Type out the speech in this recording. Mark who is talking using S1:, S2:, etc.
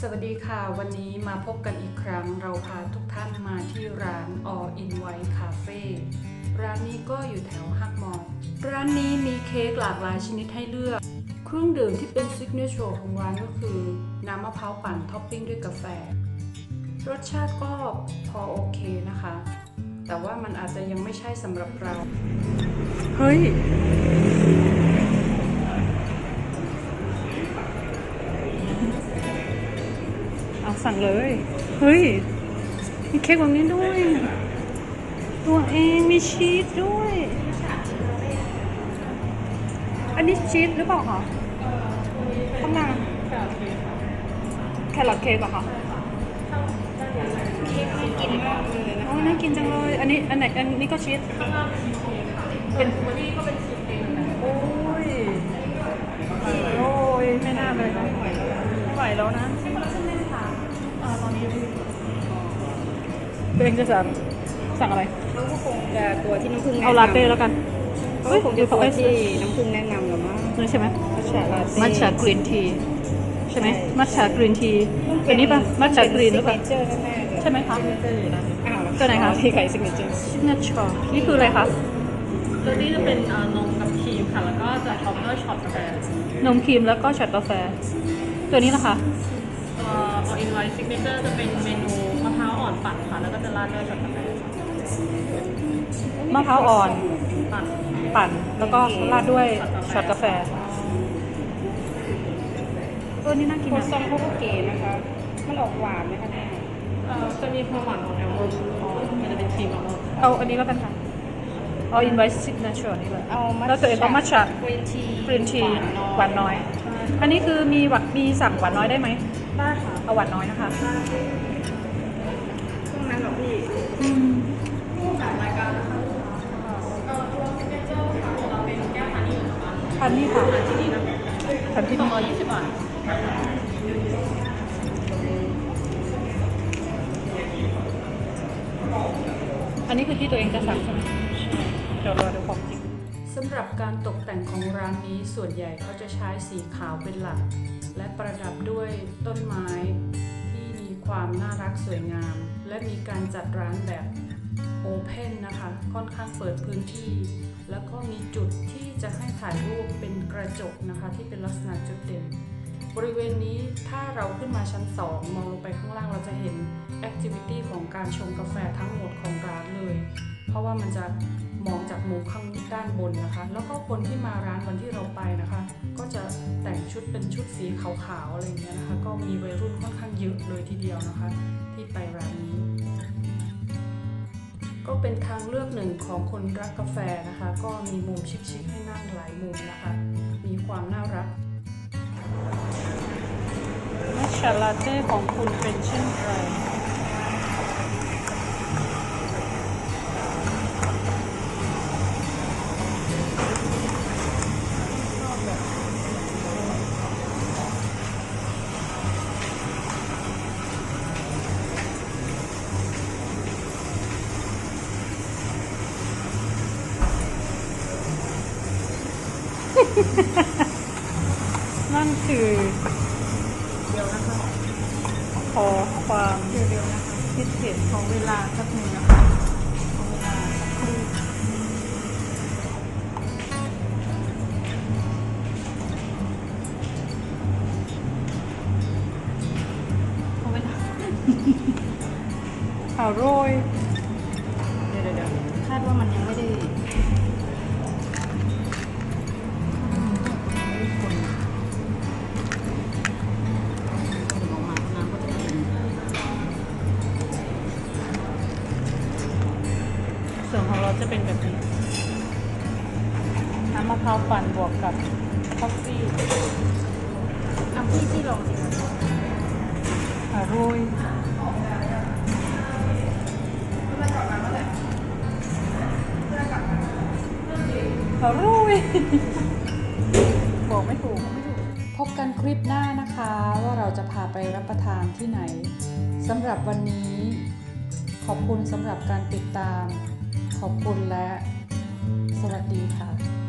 S1: สวัสดีค่ะ วันนี้มาพบกันอีกครั้ง เราพาทุกท่านมาที่ร้าน All in White Cafe ร้านนี้ก็อยู่แถวฮักมอลล์ร้านนี้มีเค้กหลากหลายชนิดให้เลือก เครื่องดื่มที่เป็นซิกเนเจอร์ของร้านก็คือ น้ำมะพร้าวปั่นท็อปปิ้งด้วยกาแฟ รสชาติก็พอโอเคนะคะ แต่ว่ามันอาจจะยังไม่ใช่สำหรับเรา เฮ้ย สั่งเลย เฮ้ย มีเค้กแบบนี้ด้วย ตัวเองมีชีสด้วย อันนี้ชีสหรือเปล่าคะข้างหน้าแครอทเค้กเหรอคะ
S2: เค้กน่ากินมากเลยนะ
S1: อ๋อน่ากินจังเลย อันนี้อันไหนอันนี้ก็ชีสเป็นโอ้ย โอ้ย ไม่น่าเลยนะไม่ไหวแล้วนะ ตัวเองจะสั่งสั่งอะไร
S2: เขาก็คงจะตัวที่น้ำผึ้งแนะนำ
S1: เอาลาเต้แล้วกัน
S2: เขาก็คงจะตัวที่น้ำผึ้งแนะนำหรือมั้ง
S1: นี่ใช่ไหม
S2: มัชฉะลาเต้
S1: มัทฉะกรีนทีใช่ไหม
S2: ใช่
S1: มัทฉะกรีนทีอันนี้ปะมัทฉะกรีนหรือเปล่า
S2: ซิกเนเจอร์แน่ๆเลย
S1: ใช่ไหมคะ
S2: อ้าว
S1: ตัวไหนคะ
S2: ที่ไข่ซิกเนเจอร์
S1: ซิกเนเจอร์นี่คืออะไรคะ
S3: ตัวนี้จะเป็นเอ่อนมกับครีมค่ะ แล้วก็จะท็อปด้วยช็อตกาแฟ
S1: นมครีมแล้วก็ช็อตกาแฟ ตัวนี้นะคะ
S3: ตัว all in one signature จะเป็นเมนูมะพร้าวอ่อน ราดด้วยช็อตกาแฟ
S1: มะพร้าวอ่อน
S3: ปั่น
S1: ปั่นแล้วก็ราดด้วยช็อตกาแฟตัวนี้น่ากิน
S2: โค
S1: อะ
S2: ซองเขาก็เก๋นะคะ มันออกหวานไหมคะเนี่ย
S3: เอ่อจะมีความหวานของแอลมอนด์มันจะเป็นครีมอัลมอนด์
S1: เอาอันนี้แล้วกันค่ะ เอาอินไวซ์ซิกเนเจอร์นี่เลย
S2: เอามัท
S1: แล้วตัวเองเอามัทฉะ
S2: กรีนที
S1: กรีนทีหวานน้อย อันนี้คือมีหวานมีสั่งหวานน้อยได้ไหม
S3: ได้ค่ะ
S1: เอาหวานน้อยนะคะ
S2: ช่วง นั้นเหรอพี่
S1: อืม
S3: จากรายการนะคะเอ่อตัว signature ค่ะของเราเป็นแก้วฮันนี่นะคะ
S1: พันนี่ค่ะ
S3: ที่นี่นะคะ
S1: พันที่
S3: สองร้อยยี่สิบบาท
S1: อันนี้คือที่ตัวเองจะสั่งใช่ไหมเดี๋ยวรอดูของจริง สำหรับการตกแต่งของร้านนี้ส่วนใหญ่เขาจะใช้สีขาวเป็นหลัก และประดับด้วยต้นไม้ ความน่ารักสวยงาม และมีการจัดร้านแบบโอเพนนะคะ ค่อนข้างเปิดพื้นที่ แล้วก็มีจุดที่จะให้ถ่ายรูปเป็นกระจกนะคะ ที่เป็นลักษณะจุดเด่น บริเวณนี้ถ้าเราขึ้นมาชั้น 2 มองลงไปข้างล่างเราจะเห็นแอคทิวิตี้ของการชงกาแฟทั้งหมดของร้านเลย เพราะว่ามันจะมองจากมุมข้างด้านบนนะคะ แล้วก็คนที่มาร้านวันที่เราไปนะคะ ก็จะ ชุดเป็นชุดสีขาวๆอะไรเงี้ยนะคะ ก็มีวัยรุ่นค่อนข้างเยอะเลยทีเดียวนะคะ ที่ไปร้านนี้ ก็เป็นทางเลือกหนึ่งของคนรักกาแฟนะคะ ก็มีมุมชิคๆให้นั่งหลายมุมนะคะ มีความน่ารักมัชชาลาเต้ของคุณเป็นเช่นไร นั่นคือ
S3: เดียวนะคะ
S1: ขอความ
S3: เดียวๆนะคะ
S1: คิดเห็นของเวลาสักหนึ่งนะคะของเวลาสักครู่
S3: ของเวลา
S1: อร่อย
S2: เดี๋ยวเดี๋ยวคาดว่ามันยังไม่ได้
S1: วนของเราจะเป็นแบบนี้ น้ำมะพร้าวปั่นบวกกับคอฟฟี่
S2: เอาพี่ที่ลองสิคะ
S1: อร่อยอร่อยบอกไม่ถูกบอกไม่ถูกพบกันคลิปหน้านะคะว่าเราจะพาไปรับประทานที่ไหนสำหรับวันนี้ ขอบคุณสำหรับการติดตาม ขอบคุณและสวัสดีค่ะ